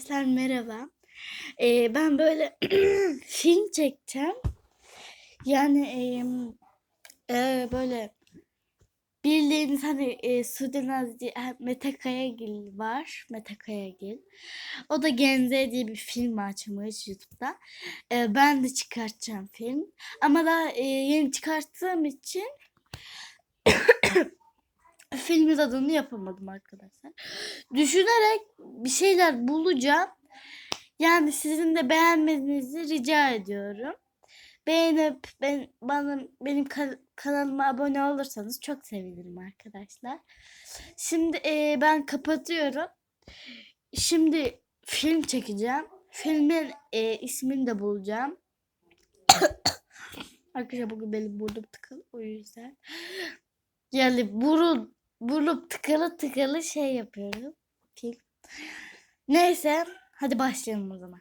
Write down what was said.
Arkadaşlar merhaba. Ee, ben böyle film çekeceğim. Yani em, e, böyle bildiğiniz hani e, Sude Nazlı e, Mete Kayagil var. Mete Kayagil. O da Genze diye bir film açmış YouTube'da. E, ben de çıkartacağım film. Ama daha e, yeni çıkarttığım için filmin adını yapamadım arkadaşlar. Düşünerek bir şeyler bulacağım. Yani sizin de beğenmenizi rica ediyorum. Beğenip ben bana benim ka- kanalıma abone olursanız çok sevinirim arkadaşlar. Şimdi e, ben kapatıyorum. Şimdi film çekeceğim. Filmin e, ismini de bulacağım. Arkadaşlar bugün benim burnum tıkalı o yüzden. Yani burun burnum tıkalı tıkalı şey yapıyorum. Film. Neyse hadi başlayalım o zaman.